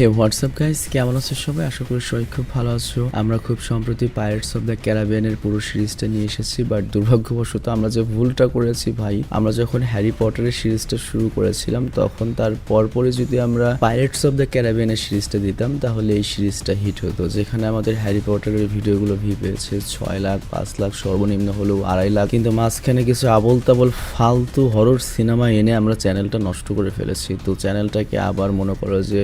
হে WhatsApp guys কেমন আছো সবাই? আশা করি সবাই খুব ভালো আছো। আমরা খুব সম্প্রতি পাইরেটস অফ দ্য ক্যারাবিয়ানের পুরো সিরিজটা নিয়ে এসেছি বাট দুর্ভাগ্যবশত আমরা যে ভুলটা করেছি ভাই, আমরা যখন হ্যারি পটারের সিরিজটা শুরু করেছিলাম, তখন তার পরপরই যদি আমরা পাইরেটস অফ দ্য ক্যারাবিয়ানের সিরিজটা দিতাম, তাহলে এই সিরিজটা হিট হতো। যেখানে আমাদের হ্যারি পটারের ভিডিওগুলো ভি পেয়েছে, ছয় লাখ, পাঁচ লাখ, সর্বনিম্ন হলেও আড়াই লাখ। কিন্তু মাঝখানে কিছু আবল তাবল ফালতু হরর সিনেমা এনে আমরা চ্যানেলটা নষ্ট করে ফেলেছি। তো চ্যানেলটাকে আবার মনে করো যে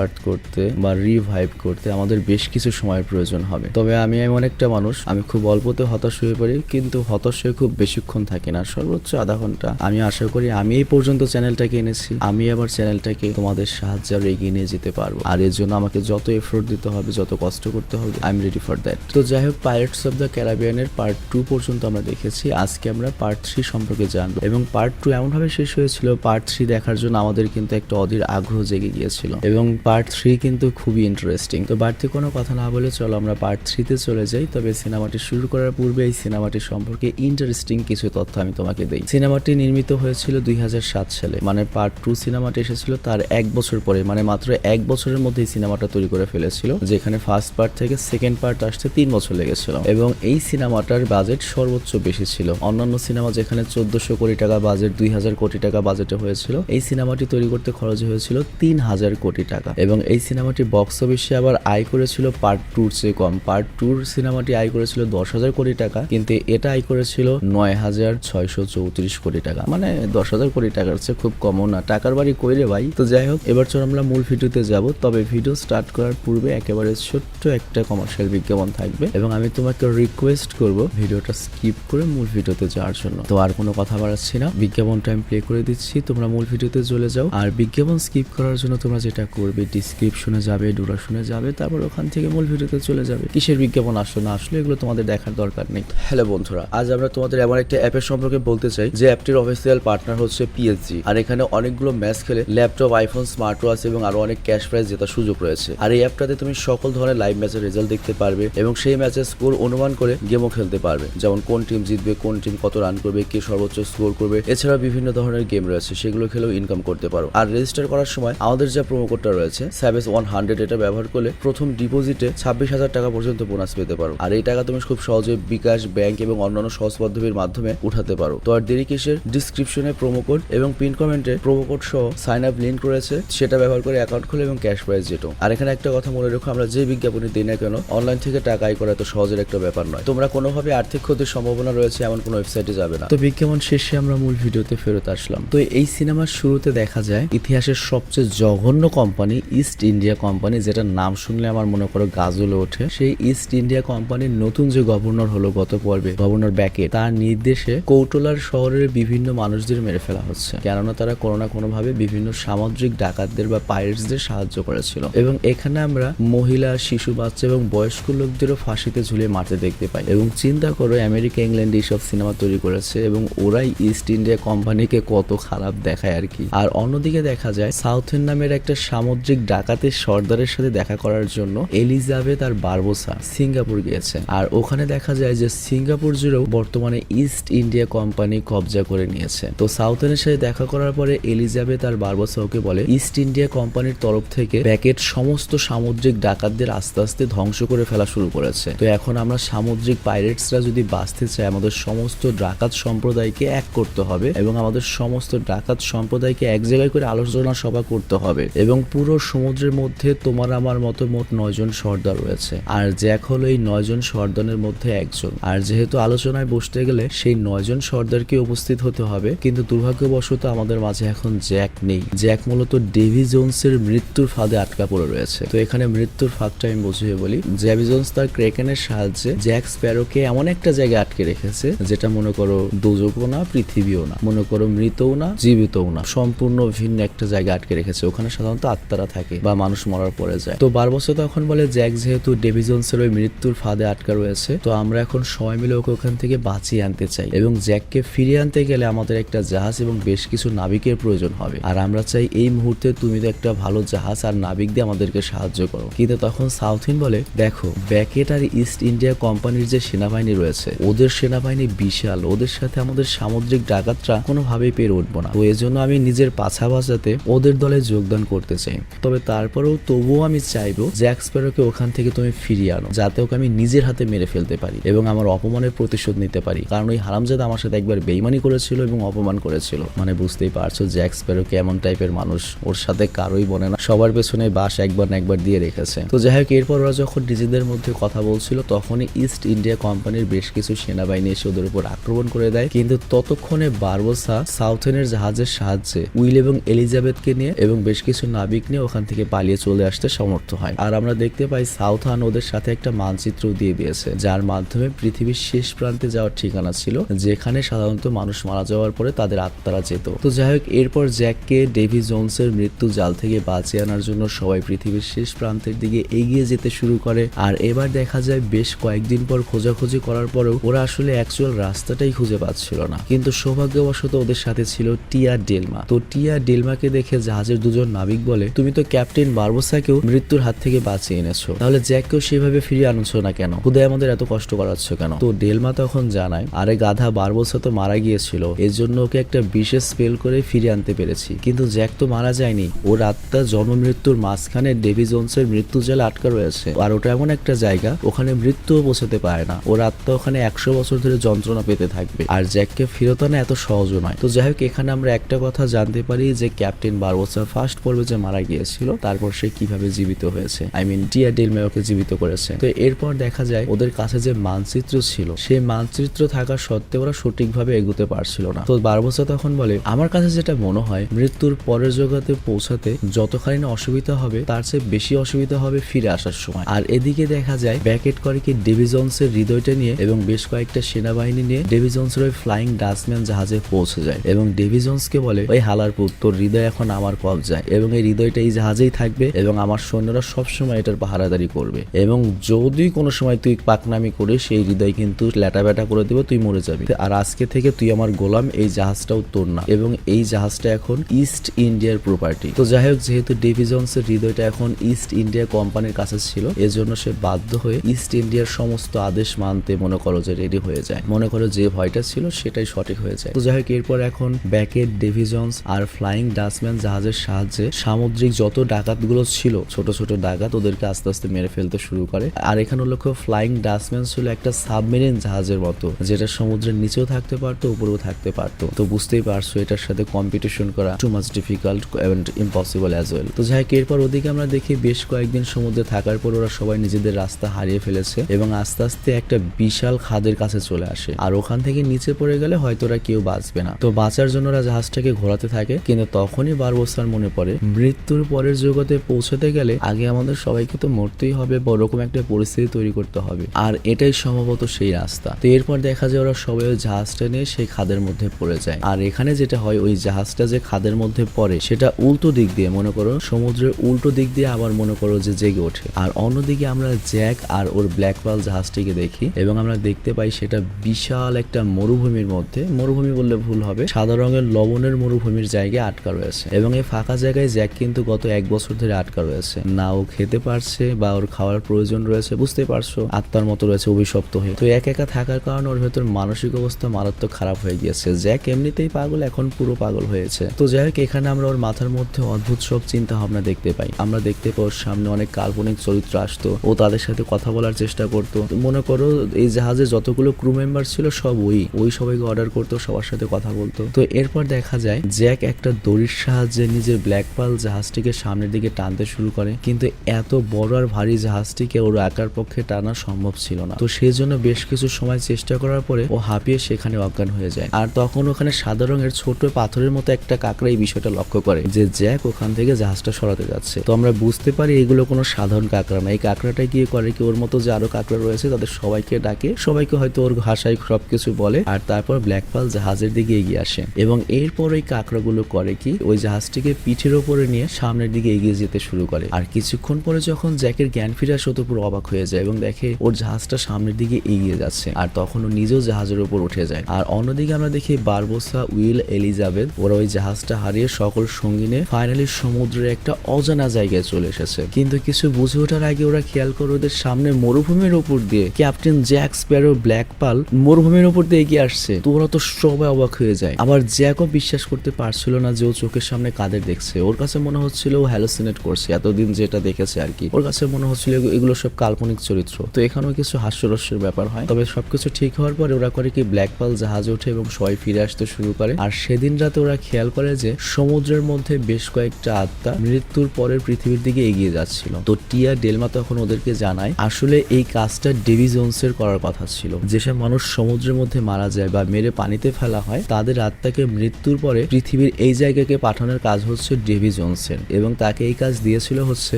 রিভার্ট করতে বা রিভাইভ করতে আমাদের বেশ কিছু সময়ের প্রয়োজন হবে। তবে আমি এমন একটা মানুষ, আমি খুব অল্পতে হতাশ হয়ে পড়ি, কিন্তু হতাশ হয়ে খুব বেশিক্ষণ থাকি না। সর্বোচ্চ আধা ঘণ্টা। আমি আশা করি আমি এই পর্যন্ত চ্যানেলটাকে এনেছি। আমি আবার চ্যানেলটাকে তোমাদের সাহায্যে আরও এগিয়ে নিয়ে যেতে পারব। আর এর জন্য আমাকে যত এফোর্ট দিতে হবে, যত কষ্ট করতে হবে I am ready for that তো যাই হোক পাইরেটস অফ দ্য ক্যারাবিয়ানের পার্ট টু পর্যন্ত আমরা দেখেছি। আজকে আমরা পার্ট থ্রি সম্পর্কে জানব। এবং পার্ট টু এমনভাবে শেষ হয়েছিল পার্ট থ্রি দেখার জন্য আমাদের কিন্তু একটা অধীর আগ্রহ জেগে গিয়েছিল। এবং পার্ট থ্রি কিন্তু খুবই ইন্টারেস্টিং তো বাড়তি কোনো কথা না বলে চলো আমরা পার্ট থ্রিতে চলে যাই। তবে সিনেমাটি শুরু করার পূর্বে এই সিনেমাটি সম্পর্কে ইন্টারেস্টিং কিছু তথ্য আমি তোমাকে দিই। সিনেমাটি নির্মিত হয়েছিল দুই হাজার সাত সালে। মানে পার্ট টু সিনেমাটি এসেছিল তার এক বছর পরে। মানে মাত্র এক বছরের মধ্যে সিনেমাটা তৈরি করে ফেলেছিল। যেখানে ফার্স্ট পার্ট থেকে সেকেন্ড পার্ট আসতে তিন বছর লেগেছিল। এবং এই সিনেমাটার বাজেট সর্বোচ্চ বেশি ছিল। অন্যান্য সিনেমা যেখানে চোদ্দশো কোটি টাকা বাজেট দুই হাজার কোটি টাকা বাজেটে হয়েছিল, এই সিনেমাটি তৈরি করতে খরচ হয়েছিল তিন হাজার কোটি টাকা। এবং এই সিনেমাটি বক্স অফিসে আবার আয় করেছিল পার্ট টুর চেয়ে কম। পার্ট টুর সিনেমাটি আয় করেছিল দশ হাজার কোটি টাকা, কিন্তু এটা আয় করেছিল নয় হাজার ছয়শো চৌত্রিশ কোটি টাকা। মানে দশ হাজার কোটি টাকার চেয়ে খুব কমও না। টাকার বাড়ি কইরে ভাই? তো যাই হোক, এবার চল আমরা মূল ভিডিওতে যাব। তবে ভিডিও স্টার্ট করার পূর্বে একেবারে ছোট্ট একটা কমার্শিয়াল বিজ্ঞাপন থাকবে। এবং আমি তোমাকে রিকোয়েস্ট করব ভিডিওটা স্কিপ করে মূল ভিডিওতে যাওয়ার জন্য। তো আর কোনো কথা বাড়াচ্ছি না। বিজ্ঞাপনটা আমি প্লে করে দিচ্ছি। তোমরা মূল ভিডিওতে চলে যাও। আর বিজ্ঞাপন স্কিপ করার জন্য তোমরা যেটা করবে ডিসক্রিপশনে যাবে ডুরাশনে যাবে, তারপর ওখান থেকে মূল ভিডিওতে চলে যাবে। কিসের বিজ্ঞাপন আসলো, না আসলে, এগুলো তোমাদের দেখার দরকার নেই। হ্যালো বন্ধুরা, আজ আমরা তোমাদের এমন একটা অ্যাপের সম্পর্কে বলতে চাই, যে অ্যাপটির অফিসিয়াল পার্টনার হচ্ছে পিএসজি আর এখানে অনেকগুলো ম্যাচ খেলে ল্যাপটপ আইফোন স্মার্ট ওয়াচ এবং আরও অনেক ক্যাশ প্রাইজ জেতার সুযোগ রয়েছে। আর এই অ্যাপটাতে তুমি সকল ধরনের লাইভ ম্যাচের রেজাল্ট দেখতে পারবে এবং সেই ম্যাচের স্কোর অনুমান করে গেমও খেলতে পারবে। যেমন কোন টিম জিতবে, কোন টিম কত রান করবে, কে সর্বোচ্চ স্কোর করবে এছাড়া বিভিন্ন ধরনের গেম রয়েছে, সেগুলো খেলেও ইনকাম করতে পারো। আর রেজিস্টার করার সময় আমাদের যা প্রোমো কোডটা রয়েছে স্যাভেস ওয়ান হান্ড্রেড এটা ব্যবহার করলে প্রথম ডিপোজিটে ছাব্বিশ হাজার টাকা পর্যন্ত বোনাস পেতে পারো। আর এই টাকা তুমি খুব সহজে বিকাশ ব্যাংক এবং অন্যান্য সহজ পদ্ধতির মাধ্যমে উঠাতে পারো। তো আর দেরি কিসের? ডিসক্রিপশনে প্রোমো কোড এবং পিন কমেন্টে প্রোমো কোড সহ সাইন আপ লিঙ্ক রয়েছে। সেটা ব্যবহার করে অ্যাকাউন্ট খুলে এবং ক্যাশ প্রাইজ যেটো আর এখানে একটা কথা মনে রেখো, আমরা যে বিজ্ঞাপনী দিই না কেন অনলাইন থেকে টাকা আয় করা এত সহজের একটা ব্যাপার নয়। তোমরা কোনোভাবে আর্থিক ক্ষতির সম্ভাবনা রয়েছে, এমন কোনো ওয়েবসাইটে যাবে না। তো বিজ্ঞাপন শেষে আমরা মূল ভিডিওতে ফেরত আসলাম। তো এই সিনেমার শুরুতে দেখা যায়, ইতিহাসের সবচেয়ে জঘন্য কোম্পানি ইস্ট ইন্ডিয়া কোম্পানি যেটা নাম শুনলে আমার মনে করো গাজলে ওঠে, সেই ইস্ট ইন্ডিয়া কোম্পানির নতুন যে গভর্নর হলো গত পর্বে গভর্নর ব্যাকে তার নির্দেশে কৌটলার শহরের বিভিন্ন মানুষদের মেরে ফেলা হচ্ছে। কেননা তারা কোনো না কোনো ভাবে বিভিন্ন সামুদ্রিক ডাকাতদের বা পাইরেটসদের সাহায্য করেছিল। এবং এখানে আমরা মহিলা, শিশু, বাচ্চা এবং বয়স্ক লোকদেরও ফাঁসিতে ঝুলিয়ে মারতে দেখতে পাই। এবং চিন্তা করো আমেরিকা ইংল্যান্ড এইসব সিনেমা তৈরি করেছে এবং ওরাই ইস্ট ইন্ডিয়া কোম্পানিকে কত খারাপ দেখায় আর কি। আর অন্যদিকে দেখা যায় সাউথের নামের একটা সামুদ্রিক ডাকাতের সর্দারের সাথে দেখা করার জন্য এলিজাবেথ আর বারবোসা সিঙ্গাপুর গিয়েছে আর ওখানে দেখা যায় যে সিঙ্গাপুর জুড়েও বর্তমানে ইস্ট ইন্ডিয়া কোম্পানি কবজা করে নিয়েছে। তো সাউথেনের সাথে দেখা করার পরে এলিজাবেথ আর বারবোসা ওকে বলে ইস্ট ইন্ডিয়া কোম্পানির তরফ থেকে প্যাকেট সমস্ত সামুদ্রিক ডাকাতদের আস্তে আস্তে ধ্বংস করে ফেলা শুরু করেছে। তো এখন আমরা সামুদ্রিক পাইরেটসরা যদি বাঁচতে চাই আমাদের সমস্ত ডাকাত সম্প্রদায়কে এক করতে হবে এবং আমাদের সমস্ত ডাকাত সম্প্রদায়কে এক জায়গায় করে আলোচনা সভা করতে হবে এবং পুরো সমুদ্রের মধ্যে তোমার আমার মতো মোট নয়জন সর্দার রয়েছে। আর জ্যাক হলো এই নয়জন সর্দারের মধ্যে একজন। আর যেহেতু আলোচনায় বসতে গেলে সেই নয়জন সর্দারকে উপস্থিত হতে হবে, কিন্তু দুর্ভাগ্যবশত আমাদের মাঝে এখন জ্যাক নেই। জ্যাক মূলত ডেভি জোনসের মৃত্যুর ফাঁদে আটকা পড়ে রয়েছে। তো এখানে মৃত্যুর ফাঁদটা আমি বুঝিয়ে বলি। জ্যাভি জোনস তার ক্রেকেনের সাহায্যে জ্যাক স্প্যারোকে এমন একটা জায়গায় আটকে রেখেছে, যেটা মনে করো দোজকও না, পৃথিবীও না। মনে করো মৃতও না, জীবিতও না। সম্পূর্ণ ভিন্ন একটা জায়গায় আটকে রেখেছে। ওখানে সাধারণত আত্মারা থাকে বা মানুষ মরার পরে যায়। তো বারবছর তখন বলে, জ্যাক যেহেতু ডেভিজন্সের ওই মৃত্যুর ফাঁদে আটকা রয়েছে, তো আমরা এখন সবাই মিলে ওকে ওখান থেকে বাঁচিয়ে আনতে চাই এবং জ্যাককে ফিরিয়ে আনতে গেলে আমাদের একটা জাহাজ এবং বেশ কিছু নাবিকের প্রয়োজন হবে। আর আমরা চাই এই মুহূর্তে তুমি তো একটা ভালো জাহাজ আর নাবিক দিয়ে আমাদেরকে সাহায্য করো। কিন্তু তখন সাউথিন বলে, দেখো, ব্যাকেট আর ইস্ট ইন্ডিয়া কোম্পানির যে সেনাবাহিনী রয়েছে, ওদের সেনাবাহিনী বিশাল। ওদের সাথে আমাদের সামুদ্রিক ডাকাতরা কোনোভাবেই পেরে উঠবো না। তো এজন্য আমি নিজের পাছা বাঁচাতে ওদের দলে যোগদান করতে চাই। তবে তারপরেও তবুও আমি চাইব জ্যাক ওখান থেকে তুমি ফিরিয়ে আনো, যাতে ওকে আমি নিজের হাতে মেরে ফেলতে পারি এবং আমার অপমানের প্রতিশোধ নিতে পারি। কারণ ওই হারামজাদা আমার সাথে একবার বেইমানি করেছিল এবং অপমান করেছিল। মানে বুঝতেই পারছ জ্যাক স্প্যারো কেমন টাইপের মানুষ? ওর সাথে কারোই বনে না। সবার পেছনে বাস একবার না একবার দিয়ে রেখেছে। তো যাই হোক, এরপর ওরা যখন নিজেদের মধ্যে কথা বলছিল, তখনই ইস্ট ইন্ডিয়া কোম্পানির বেশ কিছু সেনাবাহিনী এসে ওদের উপর আক্রমণ করে দেয়। কিন্তু ততক্ষণে বারবোসা সাউথেনের জাহাজের সাহায্যে উইল এবং এলিজাবেথকে নিয়ে এবং বেশ কিছু নাবিক নিয়ে ওখান থেকে পালিয়ে চলে আসতে সমর্থ হয়। আর আমরা দেখতে পাই সাউথান ওদের সাথে একটা মানচিত্র দিয়ে দিয়েছে, যার মাধ্যমে পৃথিবীর শেষ প্রান্তে যাওয়ার ঠিকানা ছিল, যেখানে সাধারণত মানুষ মারা যাওয়ার পরে তাদের আত্মারা যেত। তো যাই হোক, এরপর জ্যাককে, ডেভি জোনসের মৃত্যু জাল থেকে বাঁচিয়ে আনার জন্য সবাই পৃথিবীর শেষ প্রান্তের দিকে এগিয়ে যেতে শুরু করে। আর এবার দেখা যায় বেশ কয়েকদিন পর খোঁজাখুঁজি করার পরেও ওরা আসলে অ্যাকচুয়াল রাস্তাটাই খুঁজে পাচ্ছিল না। কিন্তু সৌভাগ্যবশত ওদের সাথে ছিল টিয়া ডেলমা। তো টিয়া ডেলমাকে দেখে জাহাজের দুজন নাবিক বলে, তুমি তো ক্যাপ্টেন বারবোসাকেও মৃত্যুর হাত থেকে বাঁচিয়ে এনেছো। তাহলে জ্যাককেও সেভাবে ফিরিয়ে আনছো না কেন? খুদে আমাদের এত কষ্ট করাচ্ছ কেন? তো ডেলমা তখন জানায়, আরে গাধা বারবোসা তো মারা গিয়েছিল। এর জন্য ওকে একটা বিশেষ স্পেল করে ফিরিয়ে আনতে পেরেছি। কিন্তু জ্যাক তো মারা যায়নি। ওর আত্মা জন্ম মৃত্যুর মাঝখানে ডেভি জোনসের মৃত্যু জেলে আটকা রয়েছে। আর ওটা এমন একটা জায়গা, ওখানে মৃত্যুও পৌঁছাতে পারে না। ওর আত্মা ওখানে একশো বছর ধরে যন্ত্রণা পেতে থাকবে। আর জ্যাককে ফেরত আনা এত সহজও নয়। তো যাই হোক, এখানে আমরা একটা কথা জানতে পারি যে ক্যাপ্টেন বারবোসা ফার্স্ট পর্বে যে মারা গিয়েছিল তারপর সে কীভাবে জীবিত হয়েছে। আই মিন টিয়া ডেলমে ওকে জীবিত করেছে। তো এরপর দেখা যায়, ওদের কাছে যে মানচিত্র ছিল সেই মানচিত্র থাকা সত্ত্বেও ওরা সঠিকভাবে এগোতে পারছিল না। তো বারবোসা তখন বলে, আমার কাছে যেটা মনে হয়, মৃত্যুর পরের জগতে পৌঁছাতে যতখানি না অসুবিধা হবে, তার চেয়ে বেশি অসুবিধা হবে ফিরে আসার সময়। আর এদিকে দেখা যায়, ব্যাকেট করে কি ডিভিজন্সের হৃদয়টা নিয়ে এবং বেশ কয়েকটা সেনাবাহিনী নিয়ে ডিভিজন্সের ওই ফ্লাইং ডাস্টম্যান জাহাজে পৌঁছে যায়। এবং ডিভিজন্সকে বলে, ওই হালারপুর তোর হৃদয় এখন আমার কবজায়। এবং এই হৃদয়টা এই জাহাজেই থাকবে এবং আমার সৈন্যরা সবসময় এটার পাহারাদারি করবে। এবং যদি কোনো সময় তুই পাকনামি করিস, সেই হৃদয় কিন্তু ল্যাটা ব্যাটা করে দেবে, তুই মরে যাবি। আর আজকে থেকে তুই আমার গোলাম, এই জাহাজটাও তোর না। এবং এই জাহাজটা এখন ইস্ট ইন্ডিয়ার প্রপার্টি তো যাই হোক, যেহেতু ডিভিজন্সের হৃদয়টা এখন ইস্ট ইন্ডিয়া কোম্পানির কাছে ছিল, এজন্য সে বাধ্য হয়ে ইস্ট ইন্ডিয়ার সমস্ত আদেশ মানতে মনে করো যে রেডি হয়ে যায়। মনে করো যে ভয়টা ছিল, সেটাই সঠিক হয়ে যায়। তো যাই হোক, এরপর এখন ব্যাকেট ডিভিজন্স আর ফ্লাইং ডাস্টম্যান জাহাজের সাহায্যে সামুদ্রিক যত ডাকাতগুলো ছিল, ছোট ছোট ডাকাত ওদেরকে আস্তে আস্তে মেরে ফেলতে শুরু করে। আর এখানে লক্ষ্য ফ্লাইং ডাস্টম্যান ছিল একটা সাবমেরিন জাহাজের মতো, যেটা সমুদ্রের নিচেও থাকতে পারতো, উপরেও থাকতে পারতো। তো বুঝতেই পারছ, এটার সাথে কম্পিটিশন করা too much difficult and impossible as well তো যাই এরপর ওদিকে আমরা দেখি বেশ কয়েকদিন সমুদ্রে থাকার পর ওরা সবাই নিজেদের রাস্তা হারিয়ে ফেলেছে এবং আস্তে আস্তে একটা বিশাল খাদের কাছে চলে আসে। আর ওখান থেকে নিচে পড়ে গেলে হয়তো ওরা কেউ বাঁচবে না। তো বাঁচার জন্য ওরা জাহাজটাকে ঘোরাতে থাকে, কিন্তু তখনই বারবোসার মনে পড়ে, মৃত্যুর পরের জগতে পৌঁছাতে গেলে আগে আমাদের সবাইকে তো মরতেই হবে বা ওরকম একটা পরিস্থিতি তৈরি করতে হবে। আর এটাই সম্ভবত সেই রাস্তা। তো এরপর দেখা যায় ওরা সবাই ওই জাহাজটা নিয়ে সেই খাদের মধ্যে পড়ে যায়। আর এখানে যেটা হয়, ওই জাহাজটা যে খাদের মধ্যে পড়ে, সেটা উল্টো দিক দিয়ে মনে করো, সমুদ্রের উল্টো দিক দিয়ে আবার মনে করো যে জেগে ওঠে। আর অন্যদিকে আমরা জ্যাক আর ওর ব্ল্যাক পাল জাহাজটিকে দেখি এবং আমরা দেখতে পাই সেটা বিশাল একটা মরুভূমির মধ্যে। মরুভূমি বললে ভুল হবে। সাদা রঙের লবণের মরুভূমির জায়গায় আটকা রয়েছে। এবং এই ফাঁকা জায়গায় জ্যাক কিন্তু গত এক বছর ধরে আটকা রয়েছে। না ও খেতে পারছে বা ওর খাওয়ার প্রয়োজন রয়েছে বুঝতে পারছ। আত্মার মতো রয়েছে, অভিশপ্ত হয়ে। তো এক একা থাকার কারণে ওর ভেতর মানসিক অবস্থা মারাত্মক খারাপ হয়ে গিয়েছে। জ্যাক এমনিতেই পাগল, এখন পুরো পাগল হয়েছে। তো যাই হোক, এখানে আমরা ওর মাথার মধ্যে অদ্ভুত সব চিন্তা ভাবনা দেখতে পাই। আমরা দেখতে পাই ওর সামনে অনেক কাল্পনিক চরিত্র আসতো। ও তাদের সাথে কথা বলার চেষ্টা করতো। মনে করো, এই জাহাজে যতগুলো ক্রু মেম্বার ছিল, সব ওই। ওই সবাইকে অর্ডার করতো, সবার সাথে কথা বলতো। তো এরপর দেখা যায়, জ্যাক একটা দড়ির সাহায্যে নিজের ব্ল্যাক পাল জাহাজটিকে সামনের দিকে টানতে শুরু করে। কিন্তু এত বড় আর ভারী জাহাজটিকে ওর একার পক্ষে টানা সম্ভব ছিল না। তো সেই জন্য বেশ কিছু সময় চেষ্টা করার পরে ও হাঁপিয়ে সেখানে অজ্ঞান হয়ে যায়। আর তখন ওখানে সাদা রঙের ছোট পাথরের মতো একটা কাঁকড়া এই বিষয়টা লক্ষ্য করে যে জ্যাক ওখান থেকে জাহাজটা সরাতে যাচ্ছে। তো আমরা বুঝতে পারি এগুলো কোনো সাধারণ কাঁকড়া না। এই কাঁকড়াটা গিয়ে করে কি ওর মতো যে আরও কাঁকড়া রয়েছে তাদের সবাইকে ডাকে। সবাইকে হয়তো ওর ভাষায় সবকিছু বলে আর তারপর ব্ল্যাক পাল জাহাজের দিকে এগিয়ে আসে। এবং এরপর ওই কাঁকড়াগুলো করে কি ওই জাহাজটিকে পিঠের ওপরে নিয়ে সামনের দিকে এগিয়ে যেতে শুরু করে। আর কিছুক্ষণ পরে যখন জ্যাকের জ্ঞান ফিরে আসে তো পুরো অবাক হয়ে যায় এবং দেখে ওর জাহাজটা সামনের দিকে এগিয়ে যাচ্ছে আর তখন ও নিজেও জাহাজের উপর উঠে যায়। আর অন্যদিকে আমরা দেখি বারবোসা, উইল, এলিজাবেথ, ওরা ওই জাহাজটা হারিয়ে সকল সঙ্গী নিয়ে ফাইনালি সমুদ্রের একটা অজানা জায়গায় চলে এসেছে। কিন্তু কিছু বুঝে ওঠার আগে ওরা খেয়াল করে ওদের সামনে মরুভূমির উপর দিয়ে ক্যাপ্টেন জ্যাক স্প্যারো, ব্ল্যাক পাল মরুভূমির উপর দিয়ে এগিয়ে আসছে। তো ওরা তো সবাই অবাক হয়ে যায়। আবার জ্যাকও বিশ্বাস করতে পারছিল না যে ও চোখের সামনে কাদের দেখছে। ওর কাছে মনে হচ্ছে হচ্ছিল ও হ্যালোসিনেট করছে, এতদিন যেটা দেখেছে আর কি। ওর কাছে মনে হচ্ছিল এগুলো সব কাল্পনিক চরিত্র। তো এখানেও কিছু হাস্যরস্যের ব্যাপার হয়। তবে সবকিছু ঠিক হওয়ার পরে ওরা করে কি ব্ল্যাক পাল জাহাজে ওঠে এবং সবাই ফিরে আসতে শুরু করে। আর সেদিন রাতে ওরা খেয়াল করে যে সমুদ্রের মধ্যে বেশ কয়েকটা আত্মা মৃত্যুর পরের পৃথিবীর দিকে এগিয়ে যাচ্ছিল। তো টিয়া ডেলমা তখন ওদেরকে জানায়, আসলে এই কাজটা ডেভি জোনসের করার কথা ছিল। যেসব মানুষ সমুদ্রের মধ্যে মারা যায় বা মেরে পানিতে ফেলা হয়, তাদের আত্মাকে মৃত্যুর পরে পৃথিবীর এই জায়গাকে পাঠানোর কাজ হচ্ছে ডেভি জোনসের। এবং তাকে এই কাজ দিয়েছিল হচ্ছে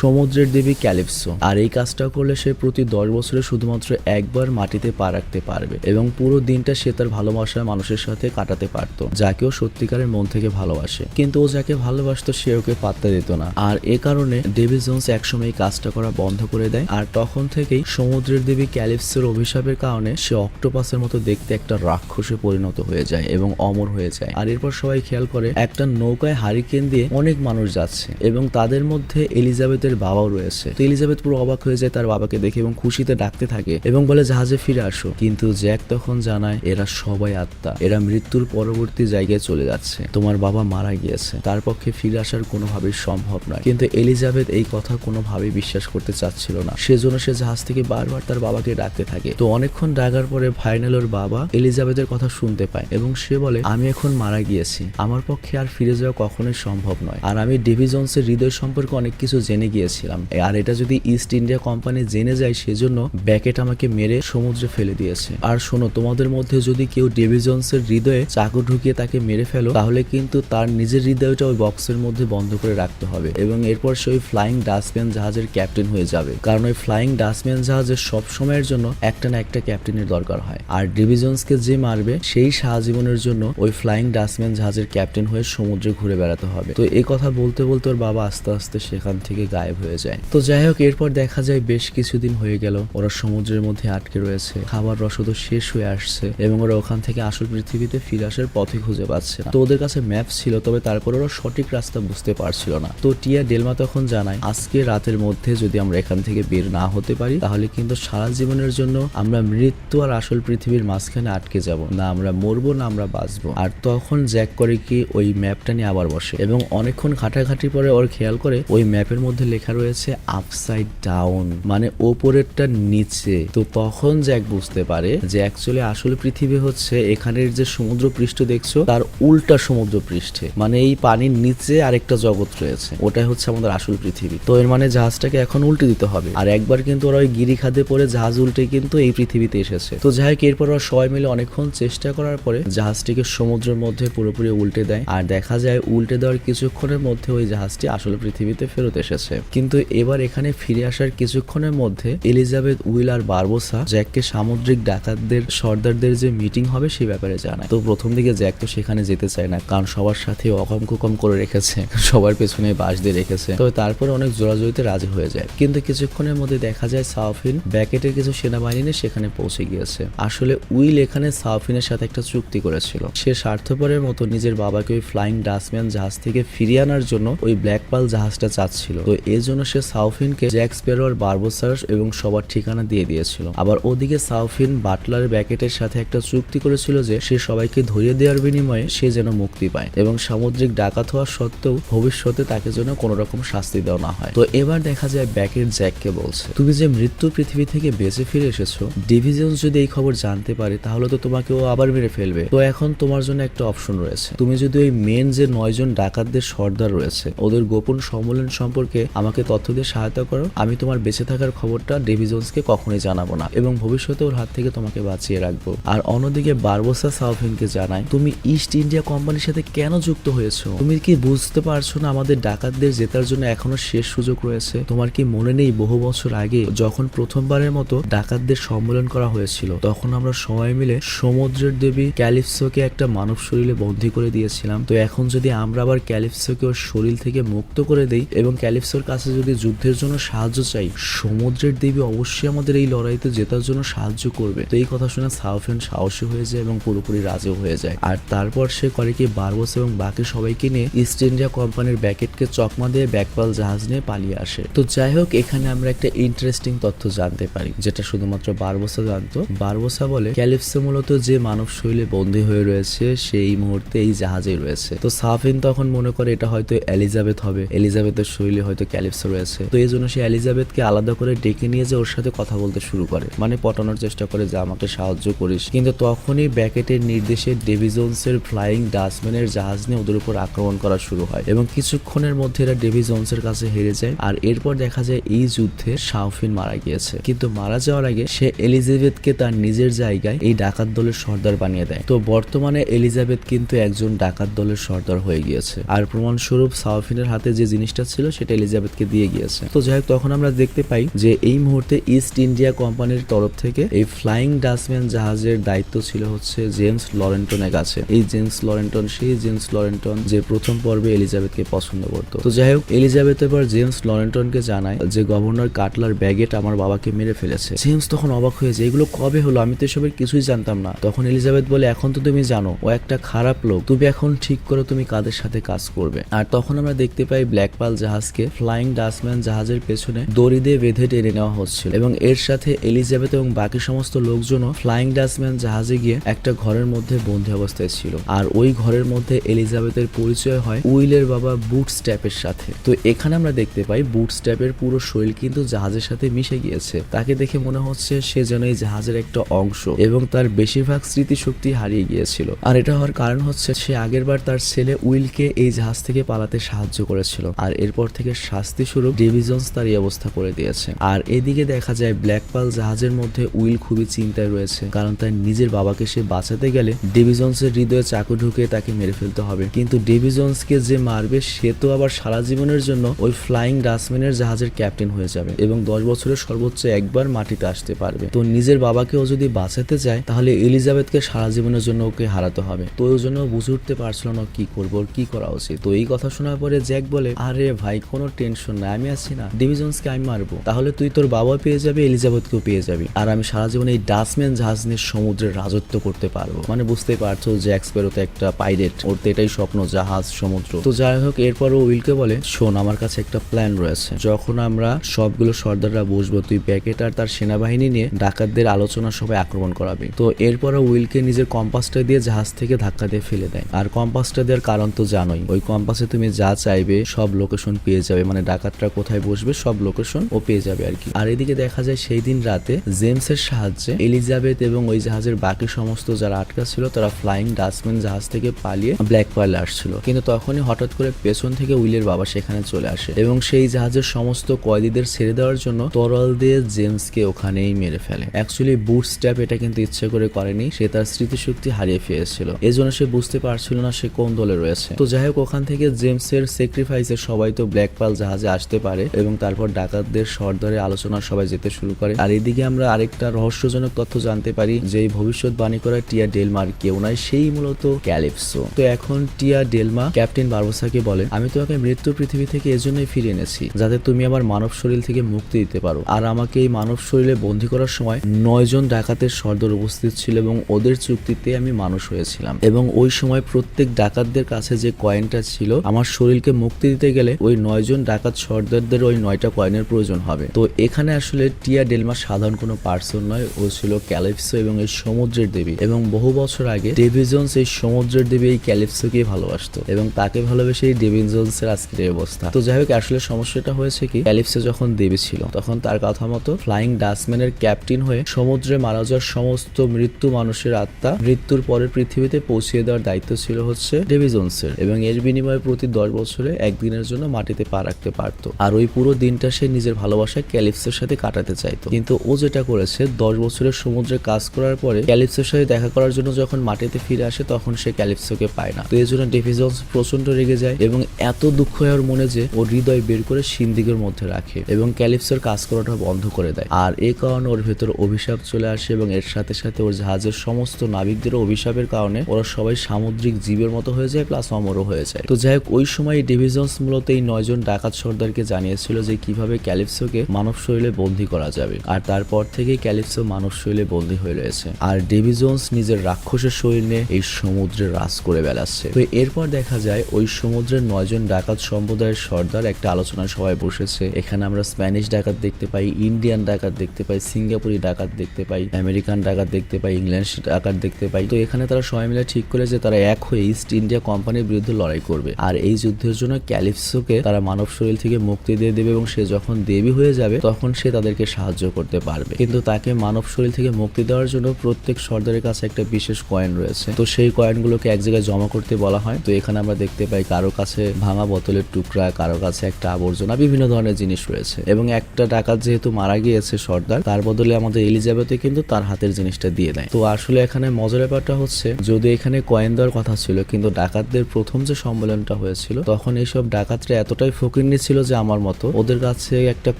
সমুদ্রের দেবী ক্যালিপসো। আর এই কাজটা করলে সে প্রতি দশ বছরে শুধুমাত্র একবার মাটিতে পা রাখতে পারবে এবং পুরো দিনটা সে তার ভালোবাসার মানুষের সাথে কাটাতে পারতো যাকেও সত্যিকারের মন থেকে ভালোবাসে। কিন্তু ও যাকে ভালোবাসতো সে ওকে পাত্তা দিত না। আর এ কারণে ডেভি জোনস একসময় এই কাজটা করা বন্ধ করে দেয়। আর তখন থেকেই সমুদ্রের দেবী ক্যালিপসোর অভিশাপের কারণে সে অক্টোপাসের মতো দেখতে একটা রাক্ষসে পরিণত হয়ে যায় এবং অমর হয়ে যায়। আর এরপর সবাই খেয়াল করে, একটা নৌকায় হারিকেন দিয়ে অনেক মানুষ যাচ্ছে। এবং তাদের মধ্যে এলিজাবেথের বাবাও রয়েছে। তো এলিজাবেথ পুরো অবাক হয়ে যায় তার বাবাকে দেখে এবং খুশিতে ডাকতে থাকে এবং বলে, জাহাজে ফিরে আসো। কিন্তু জ্যাক তখন জানায়, এরা সবাই আত্মা। এরা মৃত্যুর পরবর্তী জায়গায় চলে যাচ্ছে। তোমার বাবা মারা গিয়েছে। তার পক্ষে ফিরে আসার কোনোভাবেই সম্ভব নয়। কিন্তু এলিজাবেথ এই কথা কোনোভাবেই বিশ্বাস করতে চাচ্ছিল না। সেজন্য সে জাহাজ থেকে বারবার তার বাবাকে ডাকতে থাকে। তো অনেকক্ষণ ডাকার পরে ফাইনাল ওর বাবা এলিজাবেথের কথা শুনতে পায় এবং সে বলে, আমি এখন মারা গিয়েছি। আমার পক্ষে আর ফিরে যাওয়া কখনোই সম্ভব নয়। আর আমি ডেভি জোনসের হৃদয় সম্পর্কে অনেক কিছু জেনে গিয়েছিলাম। আর এটা যদি ইস্ট ইন্ডিয়া কোম্পানি জেনে যায়, সেজন্য ব্যাকেট আমাকে মেরে সমুদ্রে ফেলে দিয়েছে। আর শোনো, তোমাদের মধ্যে যদি কেউ ডেভি জোনসের হৃদয়ে চাকু ঢুকিয়ে তাকে মেরে ফেলো, তাহলে কিন্তু তার নিজের হৃদয়টা ওই বক্সের মধ্যে বন্ধ করে রাখতে হবে। এবং এরপর সে ওই ফ্লাইং ডাস্টম্যান জাহাজের ক্যাপ্টেন হয়ে যাবে। কারণ ওই ফ্লাইং ডাস্টম্যান জাহাজের সব সময়ের জন্য একটা না একটা ক্যাপ্টেনের দরকার হয়। আর ডিভিজনসকে যে মারবে, সেই সাহাজীবনের জন্য ওই ফ্লাইং ডাস্টম্যান জাহাজের ক্যাপ্টেন হয়ে সমুদ্রে ঘুরে বেড়াতে হবে। তো এই কথা বলতে বলতে ওর বাবা আস্তে আস্তে সেখান থেকে গায়েব হয়ে যায়। তো যাই হোক, এরপর দেখা যায় বেশ কিছুদিন হয়ে গেল। ওরা সমুদ্রের মধ্যে আটকে রয়েছে। খাবার রসদও শেষ হয়ে আসছে এবং ওরা ওখান থেকে আসল পৃথিবীতে ফিরে আসার পথে খুঁজে পাচ্ছে তো ওদের কাছে ম্যাপ ছিল, তবে তারপর ওরা সঠিক রাস্তা বুঝতে পারছিল না। তো টিয়া ডেলমা তখন জানায়, আজকে রাতের মধ্যে যদি আমরা এখান থেকে বের না হতে পারি, তাহলে কিন্তু সারা জীবনের জন্য আমরা মৃত্যু আর আসল পৃথিবীর মাঝখানে আটকে যাব। না আমরা মরবো, না আমরা বাঁচবো। আর তখন জ্যাক করে কি ওই ম্যাপটা নিয়ে আবার বসে এবং অনেকক্ষণ ঘাটাঘাটি পরে ওর খেয়াল করে ওই ম্যাপের মধ্যে লেখা রয়েছে আপসাইড ডাউন মানে ওপরেরটা নিচে। তো তখন জ্যাক বুঝতে পারে যে অ্যাকচুয়ালি আসল পৃথিবী হচ্ছে এখানের যে সমুদ্র পৃষ্ঠ দেখছ, তার উল্টা সমুদ্র পৃষ্ঠে মানে এই পানির নিচে আরেকটা জগৎ রয়েছে। ওটাই হচ্ছে আমাদের আসল পৃথিবী। তো এর মানে জাহাজটাকে এখন উল্টে দিতে হবে। আর একবার কিন্তু ওরা ওই গিরি খাদে পরে জাহাজ উল্টে কিন্তু এই পৃথিবীতে এসেছে। তো যাই হোক, এরপর ওরা সবাই মিলে অনেকক্ষণ চেষ্টা করার পরে জাহাজটিকে সমুদ্রের মধ্যে পুরোপুরি উল্টে দেয়। আর দেখা যায় উল্টে দেওয়ার কিছুক্ষণের মধ্যে ওই জাহাজটি আসলে পৃথিবীতে ফেরত এসেছে। কিন্তু এবার এখানে ফিরে আসার কিছুক্ষণের মধ্যে এলিজাবেথ উইল আর বারবোসা জ্যাককে সামুদ্রিক ডাকাতদের, সর্দারদের যে মিটিং হবে সে ব্যাপারে জানায়। তো প্রথম দিকে জ্যাক তো সেখানে যেতে চায় না, কারণ সবার সাথে অকম কুকম করে রেখেছে, সবার পেছনে বাস দিয়ে রেখেছে। তবে তারপরে অনেক জোরাজোরিতে রাজি হয়ে যায়। কিন্তু কিছুক্ষণের মধ্যে দেখা যায় সাউফিন ব্যাকেটের কিছু সেনাবাহিনী সেখানে পৌঁছে গিয়েছে। আসলে উইল এখানে সাউফিনের সাথে একটা চুক্তি করেছিল। সে স্বার্থপরের মতো নিজের বাবাকে ওই ফ্লাইং ডাস্টম্যান জাহাজ থেকে ফিরিয়ে আনার জন্য ওই ব্ল্যাক পাল জাহাজটা চাচ্ছিল। তো এর জন্য সে সাউফিনকে জ্যাক স্পেরো আর বার্বোসার্স এবং সবার ঠিকানা দিয়ে দিয়েছিল। আবার ওদিকে সাউফিন বাটলার ব্যাকেটের সাথে একটা চুক্তি করেছিল যে সে সবাইকে ধরিয়ে দেওয়ার বিনিময়ে সে যেন মুক্তি পায় এবং সামুদ্রিক ডাকাত হওয়া সত্ত্বেও ভবিষ্যতে তাকে যেন কোনো রকম শাস্তি দেওয়া না হয়। তো এবার দেখা যায় ব্যাকেট জ্যাককে বলছে, তুমি যে মৃত্যু পৃথিবী থেকে বেঁচে ফিরে এসেছ ডিভিজন যদি এই খবর জানতে পারে, তাহলে তো তোমাকে ও আবার মেরে ফেলবে। তো এখন তোমার জন্য একটা অপশন রয়েছে। তুমি যদি ওই মেন যে নয়জন ডাকাতদের সর্দার রয়েছে ওদের গোপন সম্মেলন সম্পর্কে আমাকে তথ্য দিয়ে সহায়তা করো। আমি তোমার বেঁচে থাকার খবরটা ডেভিজন্সকে কখনোই জানাব না এবং ভবিষ্যতে ওর হাত থেকে তোমাকে বাঁচিয়ে রাখব। আর অন্যদিকে বারবোসা সাউথিনকে জানাই, তুমি ইস্ট ইন্ডিয়া কোম্পানির সাথে কেন যুক্ত হয়েছো? তুমি কি বুঝতে পারছ না আমাদের ডাকাতদের জেতার জন্য এখনও শেষ সুযোগ রয়েছে? তোমার কি মনে নেই বহু বছর আগে যখন প্রথমবারের মতো ডাকাতদের সম্মেলন করা হয়েছিল, তখন আমরা সবাই মিলে সমুদ্রের দেবী ক্যালিপসোকে একটা মানব শরীরে বন্দী করে দিয়েছিলাম। তো এখন যদি আমরা আবার ক্যালিপসোকে ওর শরীর থেকে মুক্ত করে দেই এবং ক্যালিপসোর কাছে যদি যুদ্ধের জন্য সাহায্য চাই, সমুদ্রের দেবী অবশ্যই আমাদের এই লড়াইতে জেতার জন্য সাহায্য করবে। তো এই কথা শুনে সাউফেন সাহসী হয়ে যায় এবং পুরোপুরি রাজও হয়ে যায়। আর তারপর সে করে কি বারবস এবং বাকি সবাইকে নিয়ে ইস্ট ইন্ডিয়া কোম্পানির ব্যাকেটকে চকমা দিয়ে ব্যাকপাল জাহাজ নিয়ে পালিয়ে আসে। তো যাই হোক, এখানে আমরা একটা ইন্টারেস্টিং তথ্য জানতে পারি, যেটা শুধুমাত্র বারবোসা জানতো। বারবোসা বলে ক্যালিপসো মূলত যে মানব শৈলে বন্দী হয়ে রয়েছে, সেই মুহূর্তে এই জাহাজে রয়েছে। তো সাফিন তখন মনে করে, এটা হয়তো এলিজাবেথ হবে। এলিজাবেথের শৈলী হয়তো ক্যালিপসো রয়েছে। তো এই জন্য সে এলিজাবেথকে আলাদা করে ডেকে নিয়ে যে ওর সাথে কথা বলতে শুরু করে। মানে পটানোর চেষ্টা করে যে আমাকে সাহায্য করিস। কিন্তু তখনই ব্যাকেটের নির্দেশে ডেভিজন্সের ফ্লাইং ডাস্টম্যানের জাহাজ নিয়ে ওদের উপর আক্রমণ করা শুরু হয় এবং কিছুক্ষণের মধ্যে এরা ডেভিজন্সের কাছে হেরে যায়। আর এরপর দেখা যায় এই যুদ্ধে শাওফিন মারা গিয়েছে। কিন্তু মারা যাওয়ার আগে সে এলিজাবেথকে তার নিজের জায়গায় এই ডাকাত দলের সর্দার বানিয়ে দেয়। তো বর্তমানে এলিজাবেথ কিন্তু একজন ডাকাত দলের সর্দার হয়ে গিয়েছে। আর প্রমাণস্বরূপ সাওফিনের হাতে যে জিনিসটা ছিল, সেটা এলিজাবেথকে দিয়ে গিয়েছে। তো যাই হোক, তখন আমরা দেখতে পাই যে এই মুহূর্তে ইস্ট ইন্ডিয়া কোম্পানির তরফ থেকে এই ফ্লাইং ডাস্টম্যান জাহাজের দায়িত্ব ছিল হচ্ছে জেমস লরেন্টনের কাছে। এই জেমস লরেন্টন, সেই জেমস লরেন্টন যে প্রথম পর্বে এলিজাবেথকে পছন্দ করতো। তো যাই হোক, এলিজাবেথ এবার জেমস লরেন্টনকে জানায় যে গভর্নর কাটলার ব্যাগেট আমার বাবাকে মেরে ফেলেছে। জেমস তখন অবাক হয়ে যায়, এগুলো কবে হলো? আমি তো এসবের কিছুই জানতাম না। তখন এলিজাবেথ বলে, এখন তো তুমি জানো, ও একটা খারাপ লোক। তুমি এখন ঠিক করো, তুমি কাদের সাথে কাজ করবে? আর তখন আমরা দেখতে পাই ব্ল্যাক পাল জাহাজকে ফ্লাইং ডাস্টম্যান জাহাজের পেছনে দড়ি দিয়ে বেঁধে টেনে নেওয়া হচ্ছিল এবং এর সাথে এলিজাবেথ এবং বাকি সমস্ত লোকজনও ফ্লাইং ডাস্টম্যান জাহাজে গিয়ে একটা ঘরের মধ্যে বন্দী অবস্থায় ছিল। আর ওই ঘরের মধ্যে এলিজাবেথের পরিচয় হয় উইলের বাবা বুট স্ট্যাপের সাথে। তো এখানে আমরা দেখতে পাই বুট স্ট্যাপের পুরো শরীর কিন্তু জাহাজের সাথে মিশে গিয়েছে। তাকে দেখে মনে হচ্ছে সে যেন এই জাহাজের একটা অংশ এবং তার বেশিরভাগ স্মৃতিশক্তি হারিয়ে গিয়েছিল। আর এটা হওয়ার কারণ হচ্ছে সে আগেরবার তার ছেলে উইলকে এই জাহাজ থেকে পালাতে সাহায্য করেছিল। আর এরপর থেকে শাস্তি স্বরূপ ডিভিজন্স তার এই অবস্থা করে দিয়েছে। আর এদিকে দেখা যায় ব্ল্যাক পাল জাহাজের মধ্যে উইল খুবই চিন্তায় রয়েছে, কারণ তার নিজের বাবাকে সে বাঁচাতে গেলে ডিভিজন্সের হৃদয়ে চাকু ঢুকে তাকে মেরে ফেলতে হবে। কিন্তু ডিভিজন্সকে যে মারবে, সে তো আবার সারা জীবনের জন্য ওই ফ্লাইং ডাস্টম্যানের জাহাজের ক্যাপ্টেন হয়ে যাবে এবং দশ বছরের সর্বোচ্চ একবার মাটিতে আসতে পারবে। তো নিজের বাবাকেও যদি বাঁচাতে যায় তাহলে এলিজাবেথকে সারা জীবনের জন্য ওকে হারাতে হবে। তো ওই জন্য বুঝে উঠতে পারছিল না কি করব, কি করা উচিত? তো এই কথা শোনার পরে জ্যাক বলে, আরে ভাই, কোনো টেনশন নাই, আমি আছি না। ডিভিজন্সকে আমি মারবো। তাহলে তুই তোর বাবা পেয়ে যাবে, এলিজাবেথকেও পেয়ে যাবি। আর আমি সারা জীবন এই ডাস্টম্যান জাহাজ নিয়ে সমুদ্রে রাজত্ব করতে পারব। মানে বুঝতেই পারছ, জ্যাক স্প্যারো তো একটা পাইরেট। ওর তো এটাই স্বপ্ন, জাহাজ, সমুদ্র। তো যাই হোক, এরপর ও উইলকে বলে, শোন, আমার কাছে একটা প্ল্যান রয়েছে। যখন আমরা সবগুলো সর্দাররা বসবো, তুই প্যাকেট আর তার সেনাবাহিনী নিয়ে ডাকাতদের আলোচনা সবাই আক্রমণ করাবি। তো এরপরে উইলকে নিজের কম্পাসটা দিয়ে জাহাজ থেকে ধাক্কা দিয়ে ফেলে দেয়। আর কম্পাসটা দেওয়ার কারণ তো জানোই। ওই কম্পাসে তুমি যা চাইবে, সব লোকেশন পেয়ে যাবে। মানে ডাকাতরা কোথায় বসবে, সব লোকেশন ও পেয়ে যাবে আর কি। আর এদিকে দেখা যায় সেই দিন রাতে জেমসের সাহায্যে এলিজাবেথ এবং ওই জাহাজের বাকি সমস্ত যারা আটকা ছিল, তারা ফ্লাইং ডাস্টম্যান জাহাজ থেকে পালিয়ে ব্ল্যাক পার্লে আসছিল। কিন্তু তখনই হঠাৎ করে পেছন থেকে উইলের বাবা সেখানে চলে আসে এবং সেই জাহাজের সমস্ত কয়েদিদের ছেড়ে দেওয়ার জন্য তরল দিয়ে জেমসকে ওখানেই মেরে ফেলে। অ্যাকচুয়ালি বুট স্ট্যাপ এটা কিন্তু ইচ্ছে করে করেনি, সে তার স্মৃতিশক্তি হারিয়ে ফেলেছিল। এই জন্য সে বুঝতে পারছিল না সে কোন দলে রয়েছে। তো যাই হোক, ওখান থেকে জেমসের স্যাক্রিফাইসে সবাই তো ব্ল্যাক পাল জাহাজে আসতে পারে এবং তারপর ডাকাতদের সর্দারে আলোচনা সবাই যেতে শুরু করে। আর এদিকে আমরা আরেকটা রহস্যজনক তথ্য জানতে পারি যে ভবিষ্যৎবাণী করা টিয়া ডেলমার কেউ নয় সেই মূলত ক্যালিপসো। তো এখন টিয়া ডেলমা ক্যাপ্টেন বারবোসাকে বলে, আমি তোমাকে মৃত্যু পৃথিবী থেকে এজন্যই ফিরে এনেছি, যাতে তুমি আমার মানব শরীর থেকে মুক্তি দিতে পারো। আর আমাকে এই মানব শরীরে বন্দি করার সময় নয়জন ডাকাতের সর্দার উপস্থিত ছিল এবং ওদের চুক্তিতে আমি মানুষ হয়েছিলাম। এবং ওই সময় প্রত্যেক ডাকাতদের কাছে যে কয়েনটা ছিল, আমার শরীরকে মুক্তি দিতে গেলে ওই নয়জন ডাকাত সর্দারদের ওই নয়টা কয়েনের প্রয়োজন হবে। তো এখানে আসলে টিয়া ডেলমা সাধারণ কোনো পার্সন নয়, ও ছিল ক্যালিপসো এবং এই সমুদ্রের দেবী। এবং বহু বছর আগে ডেভিজন্স এই সমুদ্রের দেবী এই ক্যালিপসোকেই ভালোবাসতো এবং তাকে ভালোবেসে এই ডেভিজন্সের আজকের অবস্থা। তো যাই হোক, আসলে সমস্যাটা হয়েছে কি ক্যালিপসো যখন দেবী ছিল, তখন তার কথা মতো ফ্লাইং ডাস্টম্যানের ক্যাপ্টেন হয়ে সমুদ্রে মারা যাওয়ার সমস্ত মৃত্যু মানুষের আত্মা মৃত্যুর পরে পৃথিবীতে পৌঁছিয়ে দেওয়ার দায়িত্ব ছিল হচ্ছে ডেভিজন্সের এবং এর বিনিময়ে প্রতি দশ বছরে একদিনের জন্য মাটিতে পা রাখতে পারত। আর ওই পুরো দিনটা সে নিজের ভালোবাসা ক্যালিপসের সাথে কাটাতে চাইতো। কিন্তু ও যেটা করেছে, দশ বছরের সমুদ্রে কাজ করার পরে ক্যালিপসোর সাথে দেখা করার জন্য যখন মাটিতে ফিরে আসে, তখন সে ক্যালিপসোকে পায় না। তো এই জন্য ডেভিজন্স প্রচণ্ড রেগে যায় এবং এত দুঃখ হয় ওর মনে যে, ওর হৃদয় বের করে সিন্দিকের মধ্যে রাখে এবং ক্যালিপসোর কাজ করাটা বন্ধ করে দেয়। আর এই কারণে ওর ভেতর অভিশাপ চলে আসে এবং এর সাথে সাথে ওর জাহাজের সমস্ত নাবিকদের অভিশাপের কারণে ওরা সবাই সামুদ্রিক জীবের মতো হয়ে যায়, প্লাস অমরও হয়ে যায়। তো যাই হোক, ওই সময় ডিভিজন্স মূলত এই নয়জন ডাকাত সর্দারকে জানিয়েছিল যে কীভাবে ক্যালিপসোকে মানব শরীরে বন্দী করা যাবে। আর তারপর থেকে ক্যালিপসো মানব শরীরে বন্দী হয়ে রয়েছে। আর ডিভিজন্স নিজের রাক্ষসের শরীর নিয়ে এই সমুদ্রে রাজ করে বেড়াচ্ছে। তো এরপর দেখা যায়, ওই সমুদ্রের নয়জন ডাকাত সম্প্রদায়ের সর্দার একটা আলোচনা সবাই বসেছে। এখানে আমরা স্প্যানিশ ডাকাত দেখতে পাই, ইন্ডিয়ান ডাকাত দেখতে পাই, সিঙ্গাপুরি ডাকাত দেখতে পাই, আমেরিকান ডাকাত দেখতে পাই ইংল্যান্ড ডাকাত দেখতে পাই। তো এখানে তারা সবাই মিলে ঠিক করে যে তারা এক হয়ে ইস্ট ইন্ডিয়া কোম্পানির বিরুদ্ধে লড়াই করবে। আর এই যুদ্ধে যুদ্ধের জন্য ক্যালিপসোকে তারা মানব শরীর থেকে মুক্তি দিয়ে দেবে এবং সে যখন দেবী হয়ে যাবে, তখন সে তাদেরকে সাহায্য করতে পারবে। কিন্তু তাকে মানব শরীর থেকে মুক্তি দেওয়ার জন্য প্রত্যেক সর্দারের কাছে একটা বিশেষ কয়েন রয়েছে। তো সেই কয়েনগুলোকে এক জায়গায় জমা করতে বলা হয়। তো এখানে আমরা দেখতে পাই কারও কাছে ভাঙা বোতলের টুকরা, কারও কাছে একটা আবর্জনা, বিভিন্ন ধরনের জিনিস রয়েছে। এবং একটা ডাকাত যেহেতু মারা গিয়েছে সর্দার, তার বদলে আমাদের এলিজাবেথে কিন্তু তার হাতের জিনিসটা দিয়ে দেয়। তো আসলে এখানে মজার ব্যাপারটা হচ্ছে, যদি এখানে কয়েন দেওয়ার কথা ছিল, কিন্তু ডাকাতদের প্রথম যে সম্মেলনটা হয়েছিল তখন এইসব ডাকাতরা এতটাই ফকিরনি ছিল যে আমার মতো ওদের কাছে একটা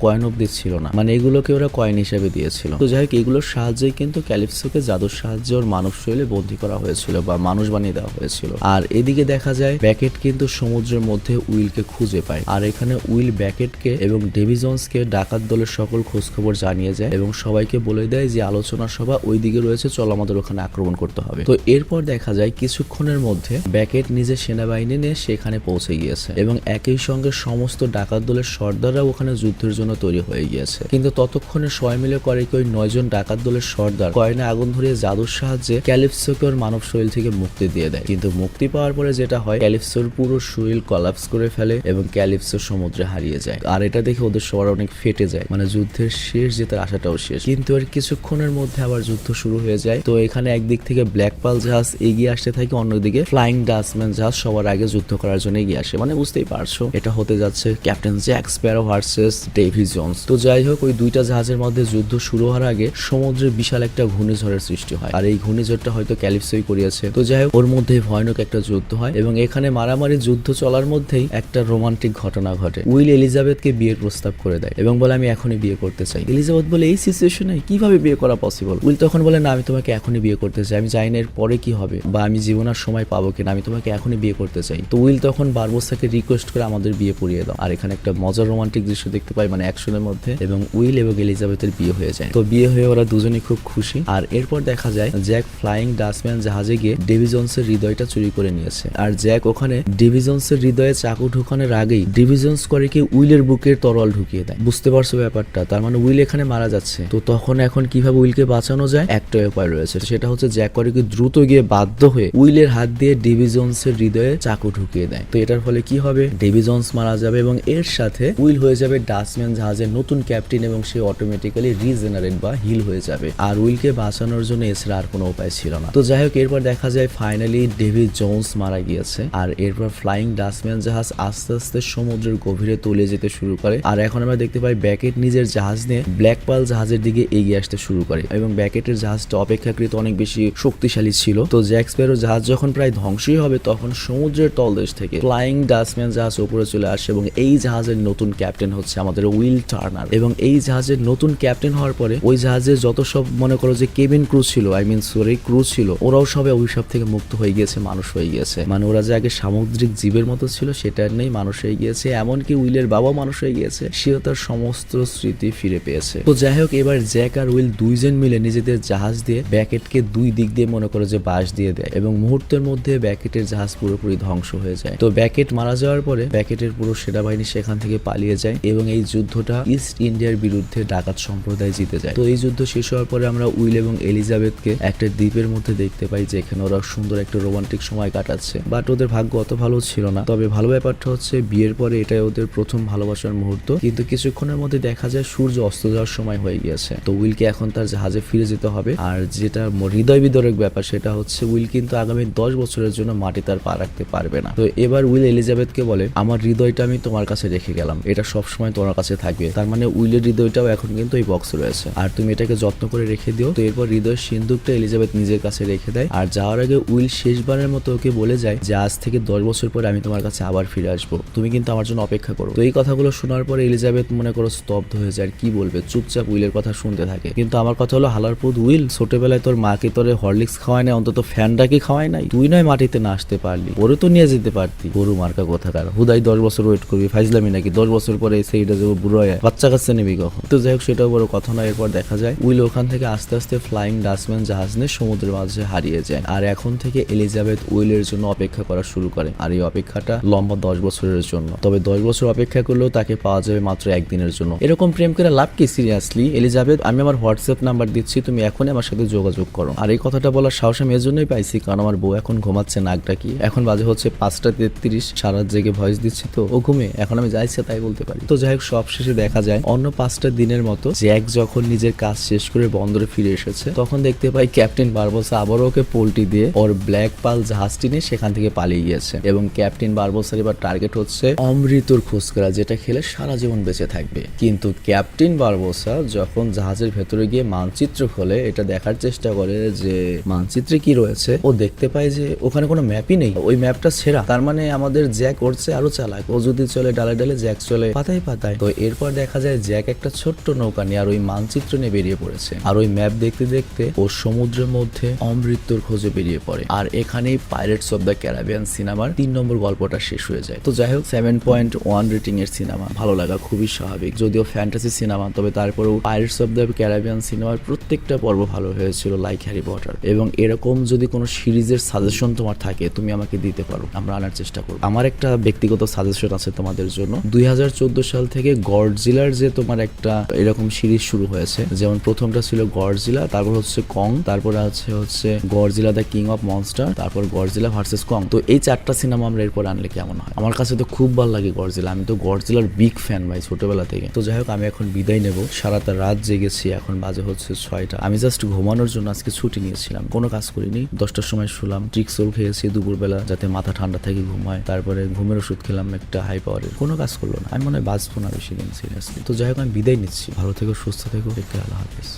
কয়েন অব্দি ছিল না। মানে এগুলোকে ওরা কয়েন হিসেবে দিয়েছিল। তো যাই হোক, এগুলোর সাহায্যেই কিন্তু ক্যালিপসোকে জাদুর সাহায্যে ওর মানব শৈলে বন্দী করা হয়েছিল বা মানুষ বানিয়ে দেওয়া হয়েছিল। আর এদিকে দেখা যায়, ব্যাকেট কিন্তু সমুদ্রের মধ্যে উইলকে খুঁজে পায়। আর এখানে উইল ব্যাকেটকে এবং ডেভিজন্সকে ডাকাত দলের সকল খোঁজখবর জানিয়ে যায় এবং সবাইকে বলে দেয় যে, আলোচনা সভা ওই দিকে রয়েছে, চল আমাদের ওখানে আক্রমণ করতে হবে। তো এরপর দেখা যায়, কিছুক্ষণের মধ্যে ব্যাকেট নিজের সেনাবাহিনী নিয়ে সেখানে পৌঁছে গিয়েছে। এবং একই সঙ্গে সমস্ত ডাকাত দলের সর্দাররা ওখানে যুদ্ধের জন্য তৈরি হয়ে গিয়েছে। কিন্তু ততক্ষণে সবাই মিলে করে কি ওই নয়জন ডাকাত দলের সর্দার কয়না আগুন ধরিয়ে জাদুর সাহায্যে ক্যালিপসোকে ওর মানব শরীর থেকে মুক্তি দিয়ে দেয়। কিন্তু মুক্তি পাওয়ার পরে যেটা হয় ক্যালিপসোর পুরো শরীর কলাপস করে ফেলে এবং ক্যালিপসো সমুদ্রে হারিয়ে যায়। আর এটা দেখে ওদের সবার অনেক ফেটে যায়। মানে যুদ্ধের শেষ জেতার আশাটাও শেষ। কিন্তু এর কিছুক্ষণের মধ্যে আবার যুদ্ধ শুরু হয়ে যায়। তো এখানে একদিক থেকে ব্ল্যাক পাল জাহাজ এগিয়ে আসতে থাকে অন্যদিকে ফ্লাইং ডাস্টম্যান জাহাজ সবার আগে যুদ্ধ করার জন্য এগিয়ে আসে। মানে বুঝতেই পারছ। এটা হতে যাচ্ছে captain Jack Sparrow versus Davy Jones. তো যাই হোক, ওই দুইটা জাহাজের মধ্যে যুদ্ধ শুরু হওয়ার আগে সমুদ্রে বিশাল একটা ঘূর্ণিঝড়ের সৃষ্টি হয়। আর এই ঘূর্ণিঝড়টা হয়তো ক্যালিপসই করিয়েছে। তো যাই হোক, ওর মধ্যে ভয়ানক একটা যুদ্ধ হয় এবং এখানে মারামারি যুদ্ধ চলার মধ্যেই একটা রোমান্টিক ঘটনা ঘটে। উইল এলিজাবেথকে বিয়ের প্রস্তাব করে দেয় এবং বলে, আমি এখনই বিয়ে করতে চাই। এলিজাবেথ বলে, এই সিচুয়েশনে কীভাবে বিয়ে করা পসিবল উইল তখন বলে, না, আমি তোমাকে এখনই বিয়ে করতে চাই। আমি জানি না এর পরে কি হবে বা আমি জীবনের সময় পাবো কিনা। আমি তোমাকে এখনই বিয়ে করতে চাই। তো উইল তখন বারবোসাকে রিকোয়েস্ট করে আমাদের বিয়ে পড়িয়ে দাও। আর এখানে একটা মজার রোমান্টিক দৃশ্য দেখতে পাই মানে অ্যাকশনের মধ্যে, এবং উইল এবং এলিজাবেথের বিয়ে হয়ে যায়। তো বিয়ে হয়ে ওরা দুজনেই খুব খুশি। আর এরপর দেখা যায়, জ্যাক ফ্লাইং ডাস্টম্যান জাহাজে গিয়ে ডিভিজন্সের হৃদয়টা চুরি করে নিয়েছে। আর জ্যাক ওখানে ডিভিজন্সের হৃদয়ে চাকু ঢুকানোর আগেই ডিভিজন্স করে কি উইলের বুকের তরল ঢুকিয়ে দেয়। বুঝতে পারছ ব্যাপারটা? তার মানে উইল এখানে মারা যাচ্ছে। তো তখন এখন কীভাবে উইলকে বাঁচানো যায়? একটাই উপায় রয়েছে। সেটা হচ্ছে জ্যাক করে কি দ্রুত গিয়ে বাধ্য হয়ে উইলের হাত দিয়ে ডিভিজন্সের হৃদয়ে চাকু ঢুকিয়ে দেয়। তো এটার ফলে কি হবে? ডিভিজন্স মারা যাবে এবং এর সাথে উইল হয়ে যাবে ডাস্টম্যান জাহাজের নতুন ক্যাপ্টেন এবং সে অটোমেটিক্যালি রিজেনারেট বা হিল হয়ে যাবে। আর উইলকে বাঁচানোর জন্য এছাড়া আর কোনো উপায় ছিল না। তো যাই হোক, এরপর দেখা যায় ফাইনালি ডেভিড জোন্স মারা গিয়েছে। আর এরপর ফ্লাইং ডাস্টম্যান জাহাজ আস্তে আস্তে সমুদ্রের গভীরে তুলে যেতে শুরু করে। আর এখন আমরা দেখতে পাই ব্যাকেট নিজের জাহাজ নিয়ে ব্ল্যাক পাল জাহাজের দিকে এগিয়ে আসতে শুরু করে এবং ব্যাকেটের জাহাজটা অপেক্ষাকৃত অনেক বেশি শক্তিশালী ছিল। তো জ্যাক্সপেরো জাহাজ যখন প্রায় ধ্বংসই হবে, তখন সমুদ্রের তলদেশ থেকে ফ্লাইং ডাস্টম্যান জাহাজ উপরে চলে আসে এবং এই জাহাজের নতুন ক্যাপ্টেন হচ্ছে আমাদের উইল টার্নার। এবং এই জাহাজের নতুন ক্যাপ্টেন হওয়ার পরে ওই জাহাজে যত সব মনে করো যে কেবিন ক্রু ছিল আই মিন সরি ক্রু ছিল, ওরাও সবাই অভিশাপ থেকে মুক্ত হয়ে গিয়েছে, মানুষ হয়ে গিয়েছে। মানে ওরা যে আগে সামুদ্রিক জীবের মতো ছিল, সেটা নেই, মানুষ হয়ে গিয়েছে, এমনকি উইলের বাবাও মানুষ হয়ে গিয়েছে, সেও তার সমস্ত স্মৃতি ফিরে পেয়েছে। তো যাই হোক এবার জ্যাক আর উইল দুইজন মিলে নিজেদের জাহাজ দিয়ে ব্যাকেটকে দুই দিক দিয়ে মনে করো যে বাস দিয়ে দেয় এবং মুহূর্তের মধ্যে ব্যাকেটের জাহাজ পুরোপুরি ধ্বংস হয়ে যায়। তো ব্যাকেট মারা যাওয়ার পরে ব্যাকেটের পুরো সেনাবাহিনী সেখান থেকে পালিয়ে যায় এবং এই যুদ্ধটা ইস্ট ইন্ডিয়ার বিরুদ্ধে ডাকাত সম্প্রদায় জিতে যায়। তো এই যুদ্ধ শেষ হওয়ার পরে আমরা উইল এবং এলিজাবেথকে একটা দ্বীপের মধ্যে দেখতে পাই যেখানে ওরা সুন্দর একটা রোমান্টিক সময় কাটাচ্ছে। বাট ওদের ভাগ্য অত ভালো ছিল না। তবে ভালো ব্যাপারটা হচ্ছে বিয়ের পরে এটাই ওদের প্রথম ভালোবাসার মুহূর্ত। কিন্তু কিছুক্ষণের মধ্যে দেখা যায় সূর্য অস্ত যাওয়ার সময় হয়ে গিয়েছে। তো উইলকে এখন তার জাহাজে ফিরে যেতে হবে। আর যেটা হৃদয় বিদরক ব্যাপার সেটা হচ্ছে উইল কিন্তু আগামী দশ বছরের জন্য মাটি তার পা রাখতে পারবে না। তো এবার উইল এলিজাবেথকে বলে, আমার হৃদয়টা আমি তোমার কাছে রেখে গেলাম। এটা সবসময় তোমার কাছে থাকবে। তার মানে উইলের হৃদয়টাও এখন কিন্তু এই বক্সে রয়েছে। আর তুমি এটাকে যত্ন করে রেখে দিও। তো এরপর হৃদয় সিন্ধুকটা এলিজাবেথ নিজের কাছে রেখে দেয়। আর যাওয়ার আগে উইল শেষবারের মতো ওকে বলে যায় যে, আজ থেকে দশ বছর পরে আমি তোমার কাছে আবার ফিরে আসব। তুমি কিন্তু আমার জন্য অপেক্ষা করো। তো এই কথাগুলো শোনার পরে এলিজাবেথ মনে করো স্তব্ধ হয়ে যায়। আর কি বলবে? চুপচাপ উইলের কথা শুনতে থাকে। কিন্তু আমার কথা হলো হালারপুদ উইল, ছোটবেলায় তোর মাকে তোরে হরলিক্স খাওয়ায় নাই, অন্তত ফ্যানটা কি খাওয়ায় নাই। তুই নয় মাটিতে না আসতে পারলি। ওরে তো নিয়ে যেতে পারতি। গরু মার্কা কোথাকার? হুদাই দশ বছর ওয়েট করবি, ফাইজলামি নাকি? দশ বছর পরে সেইটা যে বুড়ো বাচ্চা কাচ্চা নেবি কখন? তো যাই হোক, সেটাও বড় কথা নয়। এরপর দেখা যায়, উইল ওখান থেকে আস্তে আস্তে ফ্লাইং ডাস্টম্যান জাহাজ নিয়ে সমুদ্রের মাঝে হারিয়ে যায়। আর এখন থেকে এলিজাবেথ উইলের জন্য অপেক্ষা করা শুরু করে। আর এই অপেক্ষাটা লম্বা দশ বছরের জন্য। তবে দশ বছর অপেক্ষা করলেও তাকে পাওয়া যাবে মাত্র একদিনের জন্য। এরকম প্রেম করে লাভ কি সিরিয়াসলি এলিজাবেথ আমি আমার হোয়াটসঅ্যাপ নাম্বার দিচ্ছি, তুমি এখনই আমার সাথে যোগাযোগ করো। আর এই কথাটা বলার সাহস আমি এজন্যই পাইছি, কারণ আমার বউ এখন ঘুমাচ্ছে নাক ডাকি এখন বাজে হচ্ছে পাঁচটা তেত্রিশ। সারা জেগে ভয়েস দিচ্ছি তো, ও ঘুমে এখন আমি যা ইচ্ছা তাই বলতে পারি। তো যাই হোক, সব শেষে দেখা যায়, অন্য পাঁচটা দিনের মতো জ্যাক যখন নিজের কাজ শেষ করে বন্দরে ফিরে এসেছে, তখন দেখতে পাই ক্যাপ্টেন বারবোসা আবারও ওকে পোল্টি দিয়ে ওর ব্ল্যাক পাল জাহাজটি নিয়ে সেখান থেকে পালিয়ে গিয়েছে। এবং ক্যাপ্টেন বারবোসার এবার টার্গেট হচ্ছে অমৃতর খোঁজ করা যেটা খেলে সারা জীবন বেঁচে থাকবে। কিন্তু ক্যাপ্টেন বারবোসা যখন জাহাজের ভেতরে গিয়ে মানচিত্র খোলে, এটা দেখার চেষ্টা করে যে মানচিত্রে কি রয়েছে, ও দেখতে পায় যে ওখানে কোনো ম্যাপই নেই। ওই ম্যাপটা ছেঁড়া। তার মানে আমাদের জ্যাক করছে আরও চালাক। ও যদি চলে, ডালে ডালে জ্যাক চলে, পাতায় পাতায়। তো এরপর দেখা যায় জ্যাক একটা ছোট্ট নৌকা নিয়ে আর ওই মানচিত্র নিয়ে বেরিয়ে পড়েছে। আর ওই ম্যাপ দেখতে দেখতে ও সমুদ্রের মধ্যে অমৃত্যুর খোঁজে বেরিয়ে পড়ে। আর এখানেই পাইরেটস অফ দ্য ক্যারাবিয়ান সিনেমার তিন নম্বর গল্পটা শেষ হয়ে যায়। তো যাই হোক সেভেন পয়েন্ট ওয়ান রেটিং এর সিনেমা। ভালো লাগা খুবই স্বাভাবিক। যদিও ফ্যান্টাসি সিনেমা, তবে তারপরেও পাইরেটস অফ দ্য ক্যারাবিয়ান সিনেমার প্রত্যেকটা পর্ব ভালো হয়েছিল লাইক হ্যারি পটার এবং এরকম যদি কোনো সিরিজের সাজেশন তোমার থাকে, তুমি আমাকে দিতে পারো। আমরা আনার চেষ্টা করব। আমার একটা ব্যক্তিগত সাজেশন আছে তোমাদের জন্য। দুই হাজার চোদ্দ সাল থেকে গডজিলার যে তোমার একটা এরকম সিরিজ শুরু হয়েছে, যেমন প্রথমটা ছিল গডজিলা, তারপর হচ্ছে কং, তারপরে আছে হচ্ছে Godzilla the king of monster, তারপর গডজিলা ভার্সেস কং। তো এই চারটা সিনেমা আমরা এরপর আনলে কেমন হয়? আমার কাছে তো খুব ভালো লাগে গডজিলা। আমি তো গডজিলার বিগ ফ্যান ভাই ছোটবেলা থেকে। তো যাই হোক, আমি এখন বিদায় নেব। সারাটা রাত জেগেছি, এখন বাজে হচ্ছে ছয়টা। আমি জাস্ট ঘুমানোর জন্য আজকে ছুটি নিয়েছিলাম। কোনো কাজ করিনি। দশটার সময় শুলাম ট্রিক্সোল খেয়েছি দুপুরবেলা, যাতে মাথা ঠান্ডা থেকে ঘুমায় তারপরে ঘুমের ওষুধ খেলাম, একটা হাই পাওয়ারের কোনো কাজ করল না। আমি মনে হয় বাঁচবো না বেশি দিন সিরিয়াসলি তো যাই হোক, আমি বিদায় নিচ্ছি। ভালো থেকো, সুস্থ থেকো একটু আল্লাহ হাফিজ।